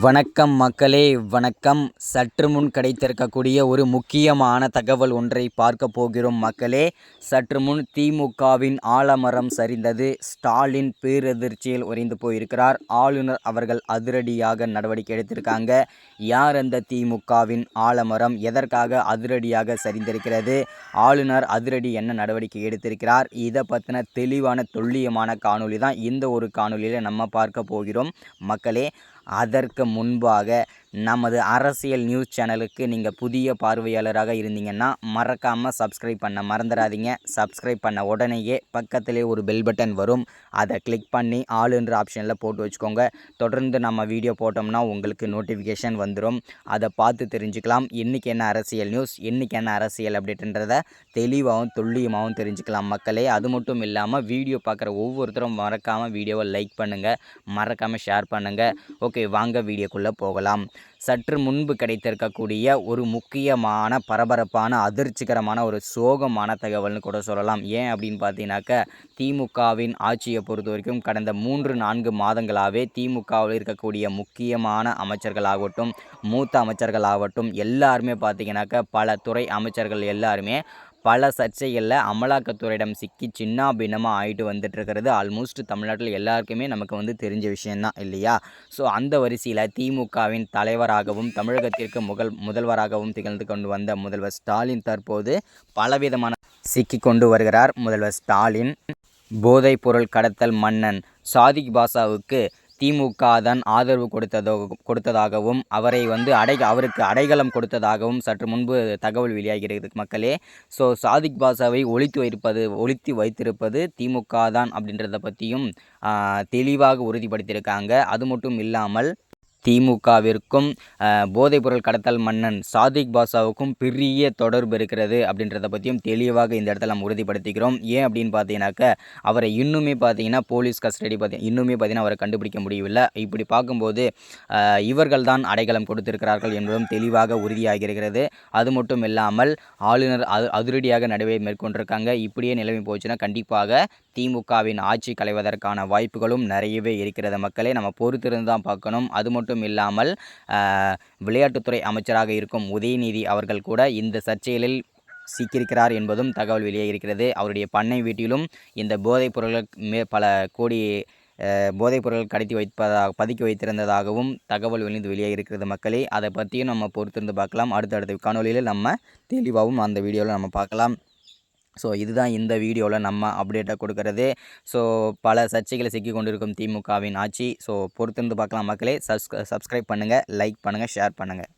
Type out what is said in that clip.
வணக்கம் மக்களே வணக்கம். சற்று முன் கிடைத்திருக்கக்கூடிய ஒரு முக்கியமான தகவல் ஒன்றை பார்க்க போகிறோம் மக்களே. சற்று முன் திமுகவின் ஆலமரம் சரிந்தது. ஸ்டாலின் பேரதிர்ச்சியில் உறைந்து போயிருக்கிறார். ஆளுநர் அவர்கள் அதிரடியாக நடவடிக்கை எடுத்திருக்காங்க. யார் அந்த திமுகவின் ஆலமரம்? எதற்காக அதிரடியாக சரிந்திருக்கிறது? ஆளுநர் அதிரடி என்ன நடவடிக்கை எடுத்திருக்கிறார்? இதை பற்றின தெளிவான துல்லியமான காணொளி தான் இந்த ஒரு காணொளியில் நம்ம பார்க்க போகிறோம் மக்களே. அதற்கு முன்பாக நமது அரசியல் நியூஸ் சேனலுக்கு நீங்கள் புதிய பார்வையாளராக இருந்தீங்கன்னா மறக்காமல் சப்ஸ்கிரைப் பண்ண மறந்துடாதீங்க. சப்ஸ்கிரைப் பண்ண உடனேயே பக்கத்திலே ஒரு பெல் பட்டன் வரும். அதை கிளிக் பண்ணி ஆளுன்ற ஆப்ஷனில் போட்டு வச்சுக்கோங்க. தொடர்ந்து நம்ம வீடியோ போட்டோம்னா உங்களுக்கு நோட்டிஃபிகேஷன் வந்துடும் அதை பார்த்து தெரிஞ்சுக்கலாம். இன்றைக்கி என்ன அரசியல் நியூஸ் இன்றைக்கி என்ன அரசியல் அப்படின்றத தெளிவாகவும் துல்லியமாகவும் தெரிஞ்சுக்கலாம் மக்களே. அது மட்டும் இல்லாமல் வீடியோ பார்க்குற ஒவ்வொருத்தரும் மறக்காமல் வீடியோவை லைக் பண்ணுங்கள் மறக்காமல் ஷேர் பண்ணுங்கள் ஓகே வாங்க வீடியோக்குள்ளே போகலாம். சற்று முன்பு கிடைத்திருக்கக்கூடிய ஒரு முக்கியமான பரபரப்பான அதிர்ச்சிகரமான ஒரு சோகமான தகவல்னு கூட சொல்லலாம். ஏன் அப்படின்னு பார்த்தீங்கன்னாக்க திமுகவின் ஆட்சியை பொறுத்த வரைக்கும் கடந்த மூன்று நான்கு மாதங்களாகவே திமுகவில் இருக்கக்கூடிய முக்கியமான அமைச்சர்களாகட்டும் மூத்த அமைச்சர்களாகட்டும் எல்லாருமே பார்த்தீங்கன்னாக்க பல துறை அமைச்சர்கள் எல்லாருமே பல சர்ச்சைகளில் அமலாக்கத்துறையிடம் சிக்கி சின்னாபின்னமாக ஆகிட்டு வந்துட்டுருக்கிறது ஆல்மோஸ்ட் தமிழ்நாட்டில் எல்லாருக்குமே நமக்கு வந்து தெரிஞ்ச விஷயந்தான் இல்லையா? ஸோ அந்த வரிசையில் திமுகவின் தலைவராகவும் தமிழகத்திற்கு முகல் முதல்வராகவும் திகழ்ந்து கொண்டு வந்த முதல்வர் ஸ்டாலின் தற்போது பலவிதமான சிக்கி கொண்டு வருகிறார். முதல்வர் ஸ்டாலின் போதைப்பொருள் கடத்தல் மன்னன் சாதிக் பாஷாவுக்கு திமுக தான் ஆதரவு கொடுத்ததோ கொடுத்ததாகவும் அவரை வந்து அடை அவருக்கு அடைகலம் கொடுத்ததாகவும் சற்று முன்பு தகவல் வெளியாகிறது மக்களே. ஸோ சாதிக் பாஷாவை ஒழித்து வைப்பது ஒழித்து வைத்திருப்பது திமுக தான் அப்படின்றத பற்றியும் தெளிவாக உறுதிப்படுத்தியிருக்காங்க. அது மட்டும் இல்லாமல் திமுகவிற்கும் போதைப்பொருள் கடத்தல் மன்னன் சாதிக் பாஷாவுக்கும் பெரிய தொடர்பு இருக்கிறது அப்படின்றத பற்றியும் தெளிவாக இந்த இடத்துல நம்ம உறுதிப்படுத்திக்கிறோம். ஏன் அப்படின்னு பார்த்தீங்கன்னாக்க அவரை இன்னுமே பார்த்தீங்கன்னா போலீஸ் கஸ்டடி பார்த்தி இன்னுமே பார்த்தீங்கன்னா அவரை கண்டுபிடிக்க முடியவில்லை. இப்படி பார்க்கும்போது இவர்கள் தான் அடைக்கலம் கொடுத்திருக்கிறார்கள் என்பதும் தெளிவாக உறுதியாகியிருக்கிறது. அது மட்டும் இல்லாமல் ஆளுநர் அது அதிரடியாக நடவடிக்கை மேற்கொண்டிருக்காங்க. இப்படியே நிலைமை போச்சுன்னா கண்டிப்பாக திமுகவின் ஆட்சி கலைவதற்கான வாய்ப்புகளும் நிறையவே இருக்கிறது. மக்களே நம்ம பொறுத்திருந்து தான் பார்க்கணும். அது மட்டும் இல்லாமல் விளையாட்டுத்துறை அமைச்சராக இருக்கும் உதயநிதி அவர்கள் கூட இந்த சர்ச்சைகளில் சிக்கியிருக்கிறார் என்பதும் தகவல் வெளியே இருக்கிறது. அவருடைய பண்ணை வீட்டிலும் இந்த போதைப் பொருள்கள் மே பல கோடி போதைப் பொருட்கள் கடத்தி வைப்பதாக பதுக்கி வைத்திருந்ததாகவும் தகவல் வெளிந்து வெளியே இருக்கிறது மக்களே. அதை பற்றியும் நம்ம பொறுத்திருந்து பார்க்கலாம். அடுத்தடுத்த காணொலியில் நம்ம தெளிவாகவும் அந்த வீடியோவில் நம்ம பார்க்கலாம். ஸோ இதுதான் இந்த வீடியோவில் நம்ம அப்டேட்டாக கொடுக்கறது. ஸோ பல சர்ச்சைகளை சிக்கி கொண்டிருக்கும் திமுகவின் ஆட்சி. ஸோ பொறுத்திருந்து பார்க்கலாம் மக்களே. சப்ஸ்கிரைப் பண்ணுங்கள் லைக் பண்ணுங்கள் ஷேர் பண்ணுங்கள்